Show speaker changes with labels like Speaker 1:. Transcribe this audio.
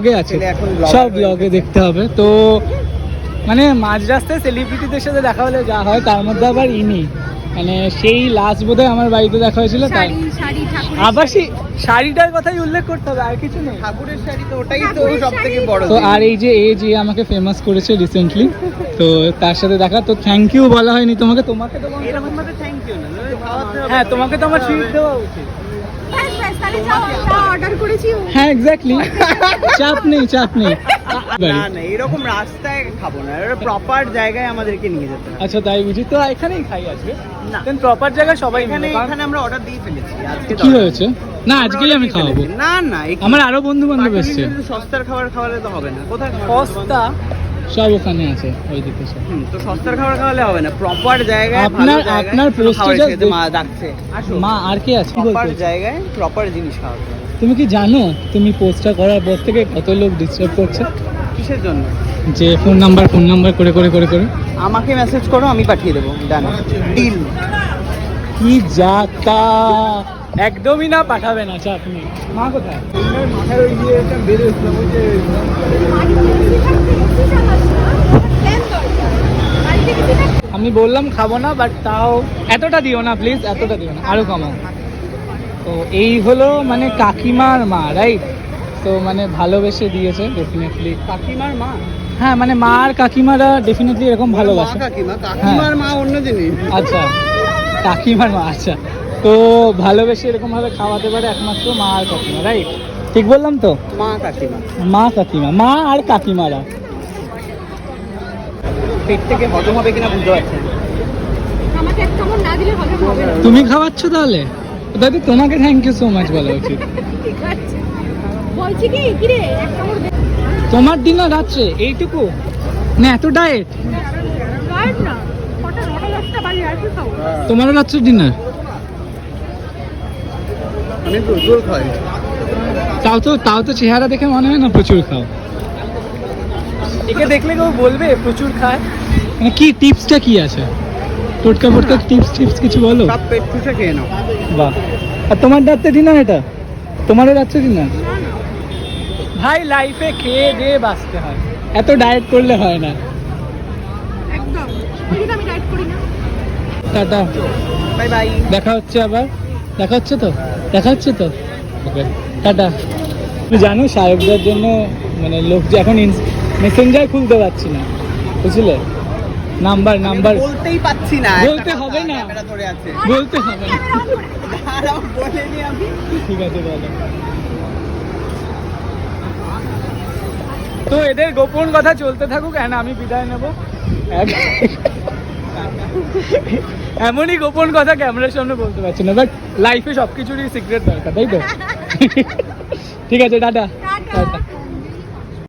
Speaker 1: ব্লগে আছে। সব ব্লগে দেখতে হবে। তো মানে মাঝ রাস্তায় সেলিব্রিটিদের সাথে দেখা হলে যা হয় তার মধ্যে আবার ইনি। মানে সেই লাস্ট বোধহয় আমার বাড়িতে দেখা হয়েছিল তাই
Speaker 2: শাড়ি শাড়ি ঠাকুর
Speaker 1: আবার সেই শাড়িটার কথাই উল্লেখ করতে হবে আর কিছু নেই।
Speaker 3: ঠাকুরের শাড়ি তো ওটাই তো
Speaker 2: ঠাকুরের
Speaker 3: সব থেকে বড়
Speaker 1: তো আর এই যে এ যে আমাকে ফেমাস করেছে রিসেন্টলি তো তার সাথে দেখা তো থ্যাংক ইউ বলা হয়নি তোমাকে তোমাকে তো
Speaker 3: এরকম ভাবে থ্যাংক ইউ না।
Speaker 1: হ্যাঁ তোমাকে তো আমার ট্রিট দেওয়া উচিত
Speaker 2: ব্যাস, ব্যাস, তাহলে যাও আমরা অর্ডার করেছি
Speaker 1: হ্যাঁ এক্স্যাক্টলি চাপ নেই চাপ নেই।
Speaker 3: না না এরকম রাস্তায় খাব না। প্রপার জায়গায় আমাদেরকে নিয়ে যেতে
Speaker 1: আচ্ছা তাই বুঝি? তো এখানেই খাই আজকে।
Speaker 3: না।
Speaker 1: প্রপার জায়গায় সবাই
Speaker 3: এখানে আমরা অর্ডার দিয়ে ফেলেছি আজকে
Speaker 1: কি হয়েছে? না আজকেই আমি খাওয়াবো।
Speaker 3: না না
Speaker 1: আমার আরও বন্ধু বান্ধব এসছে।
Speaker 3: সস্তার খাবার খাওয়ালে তো হবে না। কোথায়?
Speaker 1: সস্তা? সব ওখানে আছে ওই দিকে সব
Speaker 3: তো সস্তার খাবার খাওয়ালে হবে না প্রপার জায়গায়
Speaker 1: আপনার- আপনার দেখ-
Speaker 3: মা ডাকছে।
Speaker 1: মা আর কে আছে?
Speaker 3: প্রপার জায়গায় প্রপার জিনিস খাওয়াতে হবে।
Speaker 1: তুমি কি জানো তুমি পোস্টটা করার পর থেকে কত লোক ডিস্টার্ব করছে?
Speaker 3: কিসের জন্য?
Speaker 1: যে ফোন নাম্বার ফোন নাম্বার করে করে করে করে।
Speaker 3: আমাকে মেসেজ করো আমি পাঠিয়ে দেবো ডান ডিল
Speaker 1: কি যাতা একদমই না পাঠাবে না চাপ নেই মা কোথায়?
Speaker 3: মাথায় ওই দিয়ে বেরোচ্ছিলাম ওই যে
Speaker 1: আমি বললাম খাব না বাট তাও এতটা দিও না প্লিজ এতটা দিও না আরও কমাও। তো এই হলো মানে কাকিমার মা রাইট তো মানে ভালোবেসে দিয়েছে ডেফিনেটলি
Speaker 3: কাকিমার মা?
Speaker 1: হ্যাঁ মানে মা আর কাকিমারা ডেফিনেটলি এরকম ভালোবাসে।
Speaker 3: কাকিমা কাকিমার মা অন্য জিনিস।
Speaker 1: আচ্ছা কাকিমার মা আচ্ছা। তো ভালোবেসে এরকম ভাবে খাওয়াতে পারে একমাত্র মা আর কাকিমা রাইট ঠিক বললাম তো?
Speaker 3: মা কাকিমা।
Speaker 1: মা কাকিমা মা আর কাকিমারা।
Speaker 3: পেট থেকে হজম হবে কিনা বুঝতে পারছি
Speaker 1: তুমি খাওয়াচ্ছ তাহলে? দাদি তোমাকে থ্যাংক ইউ সো মাচ বলা উচিত।
Speaker 2: ঠিক আছে। বলছি কি? কিরে এক কামড় দে।
Speaker 1: তোমার ডিনার রাত্রে? এইটুকু? না এত ডায়েট তোমারও রাত্রে ডিনার
Speaker 3: আমি প্রচুর খাই
Speaker 1: তাও তো তাও তো চেহারা দেখে মনে হয় না প্রচুর খাও। একে দেখলে কেউ বলবে প্রচুর খায়। মানে কি টিপসটা কি আছে? টোটকা ফোটকা টিপস টিপস কিছু বলো।
Speaker 3: সব পেট খেয়ে নাও।
Speaker 1: বাহ। আর তোমার রাত্রে ডিনার এটা? তোমারও রাত্রে ডিনার ভাই লাইফে খেয়ে দিয়ে বাঁচতে হয়। এত ডায়েট করলে হয় না।
Speaker 2: একদম। আমি ডায়েট করি না।
Speaker 1: টাটা।
Speaker 3: বাই বাই
Speaker 1: দেখা হচ্ছে আবার। দেখা হচ্ছে তো? দেখা হচ্ছে তো? Okay tata. তুমি জানো সাহেবদের জন্য মানে লোক যে এখন মেসেঞ্জার খুলতে পারছি না বুঝলে? নাম্বার নাম্বার
Speaker 3: বলতেই পাচ্ছি না
Speaker 1: বলতে হবে না।
Speaker 3: ধরে আছে।
Speaker 1: বলতে হবে না।
Speaker 3: দাঁড়াও, বলে নি আমি।
Speaker 1: ঠিক আছে বলো। তো এদের গোপন কথা চলতে থাকুক এন্ড আমি বিদায় নেব। এক- এমনই গোপন কথা ক্যামেরার সামনে বলতে পারছি না বাট লাইফে সব কিছুরই সিক্রেট দরকার তাই তো? ঠিক আছে টাটা।
Speaker 2: টাটা।
Speaker 1: টাটা।